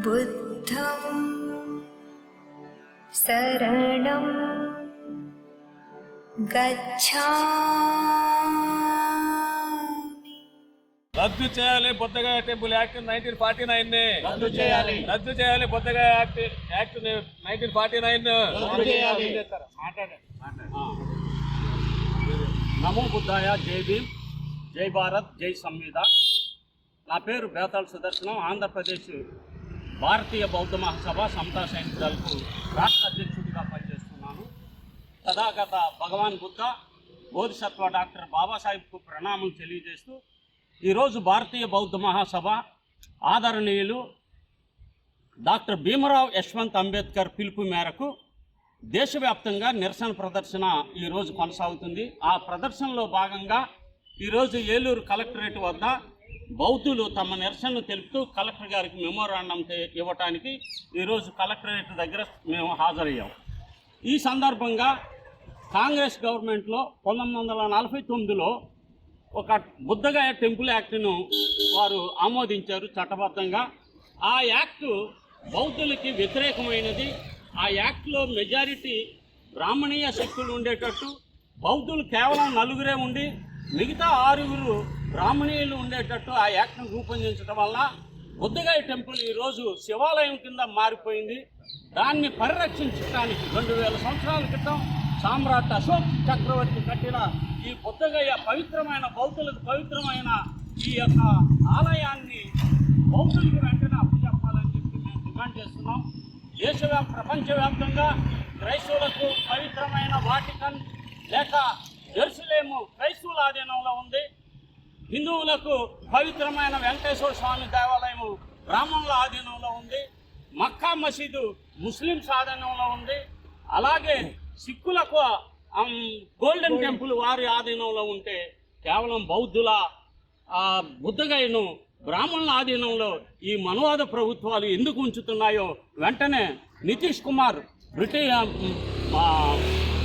बुद्धं शरणं गच्छामि రద్దు చేయాలి Bodhgaya temple act nineteen forty nine ని రద్దు చేయాలి రద్దు చేయాలి Bodhgaya act act nineteen forty nine రద్దు చేయాలి ఆ. నమో బుద్ధాయ జై భీమ్ జై భారత్ జై సంవిధాన్ నా పేరు బేతాల్ సుదర్శనం ఆంధ్రప్రదేశ్ భారతీయ బౌద్ధ మహాసభ సమతా సైనికులకు రాష్ట్ర అధ్యక్షుడిగా పనిచేస్తున్నాను. తథాగత భగవాన్ బుద్ధ బోధిసత్వ డాక్టర్ బాబాసాహెబ్కు ప్రణామం తెలియజేస్తూ ఈరోజు భారతీయ బౌద్ధ మహాసభ ఆదరణీయులు డాక్టర్ భీమరావు యశ్వంత్ అంబేద్కర్ పిలుపు మేరకు దేశవ్యాప్తంగా నిరసన ప్రదర్శన ఈరోజు కొనసాగుతుంది. ఆ ప్రదర్శనలో భాగంగా ఈరోజు ఏలూరు కలెక్టరేట్ వద్ద బౌద్ధులు తమ నిరసనను తెలుపుతూ కలెక్టర్ గారికి మెమోరాండం ఇవ్వటానికి ఈరోజు కలెక్టరేట్ దగ్గర మేము హాజరయ్యాం. ఈ సందర్భంగా కాంగ్రెస్ గవర్నమెంట్లో పంతొమ్మిది వందల నలభై తొమ్మిదిలో ఒక బుద్ధగయ టెంపుల్ యాక్ట్ను వారు ఆమోదించారు చట్టబద్ధంగా. ఆ యాక్ట్ బౌద్ధులకి వ్యతిరేకమైనది. ఆ యాక్ట్లో మెజారిటీ బ్రాహ్మణీయ శక్తులు ఉండేటట్టు బౌద్ధులు కేవలం నలుగురే ఉండి మిగతా ఆరుగురు బ్రాహ్మణీయులు ఉండేటట్టు ఆ యాక్ట్ను రూపొందించడం వల్ల బుద్ధగాయ టెంపుల్ ఈరోజు శివాలయం కింద మారిపోయింది. దాన్ని పరిరక్షించడానికి రెండు వేల సంవత్సరాల క్రితం సామ్రాట్ అశోక్ చక్రవర్తి కట్టిన ఈ బుద్ధగయ పవిత్రమైన బౌద్ధులకు పవిత్రమైన ఈ యొక్క ఆలయాన్ని బౌద్ధులకు వెంటనే అప్పు చెప్పాలని చెప్పి మేము డిమాండ్ చేస్తున్నాం. దేశవ్యాప్ ప్రపంచవ్యాప్తంగా క్రైస్తవులకు పవిత్రమైన వాటికన్ లేక జెరుసలేము క్రైస్తవుల ఆధీనంలో ఉంది. హిందువులకు పవిత్రమైన వెంకటేశ్వర స్వామి దేవాలయము బ్రాహ్మణుల ఆధీనంలో ఉంది మక్కా మసీదు ముస్లింస్ ఆధీనంలో ఉంది అలాగే సిక్కులకు గోల్డెన్ టెంపుల్ వారి ఆధీనంలో ఉంటే కేవలం బౌద్ధుల బుద్ధగయను బ్రాహ్మణుల ఆధీనంలో ఈ మనవాద ప్రభుత్వాలు ఎందుకు ఉంచుతున్నాయో వెంటనే నితీష్ కుమార్ బ్రిటిష్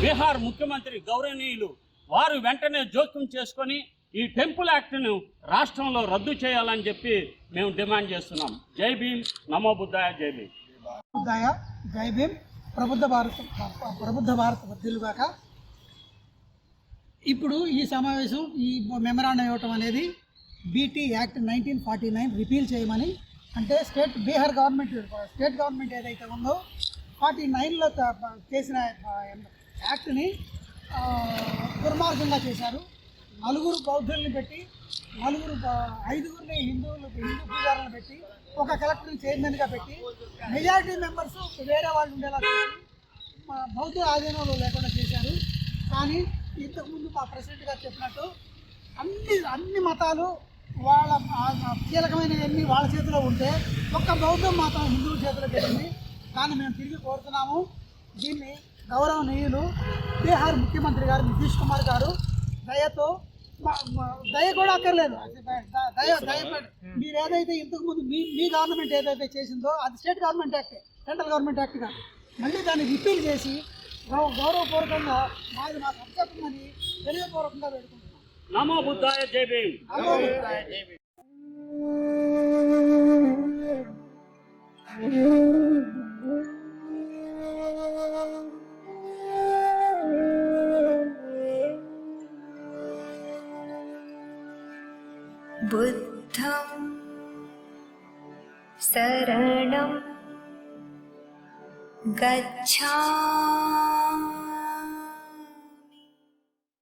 బీహార్ ముఖ్యమంత్రి గౌరవనీయులు వారు వెంటనే జోక్యం చేసుకొని ఈ టెంపుల్ యాక్ట్ను రాష్ట్రంలో రద్దు చేయాలని చెప్పి మేము డిమాండ్ చేస్తున్నాం. జై భీమ్. నమో బుద్ధాయ. జై భీమ్. బుద్ధాయ. జై భీమ్. ప్రబుద్ధ భారత ప్రబుద్ధ భారత వద్దులుగాక ఇప్పుడు ఈ సమావేశం ఈ మెమరాండం ఇవ్వటం అనేది BT act nineteen forty nine repeal చేయమని అంటే state Bihar government state government ఏదైతే ఉందో ఫార్టీ నైన్లో చేసిన యాక్ట్ని దుర్మార్గంగా చేశారు. నలుగురు బౌద్ధుల్ని పెట్టి నలుగురు ఐదుగురిని హిందువులు హిందూ పూజారులను పెట్టి ఒక కలెక్టర్ని చైర్మన్గా పెట్టి మెజారిటీ మెంబర్స్ వేరే వాళ్ళు ఉండేలా మా బౌద్ధ ఆధీనంలో లేకుండా చేశారు. కానీ ఇంతకుముందు మా ప్రెసిడెంట్ గారు చెప్పినట్టు అన్ని అన్ని మతాలు వాళ్ళ కీలకమైనవన్నీ వాళ్ళ చేతిలో ఉంటే ఒక్క బౌద్ధం మాత్రం హిందువుల చేతిలో పెట్టింది దాన్ని మేము తిరిగి కోరుతున్నాము. దీన్ని గౌరవనీయులు బీహార్ ముఖ్యమంత్రి గారు నితీష్ కుమార్ గారు దయతో దయ కూడా అక్కర్లేదు. దయ దయ మీరు ఏదైతే ఇంతకు ముందు మీ మీ గవర్నమెంట్ ఏదైతే చేసిందో అది state government act central government act కాదు. మళ్ళీ దాన్ని రిపీల్ చేసి గౌరవపూర్వకంగా మాది మాకు అప్పచెప్పమని తెలియపూర్వకంగా పెడుకుంటున్నాం నమో బుద్ధాయ జై భీమ్. बुद्धं शरणं गच्छामि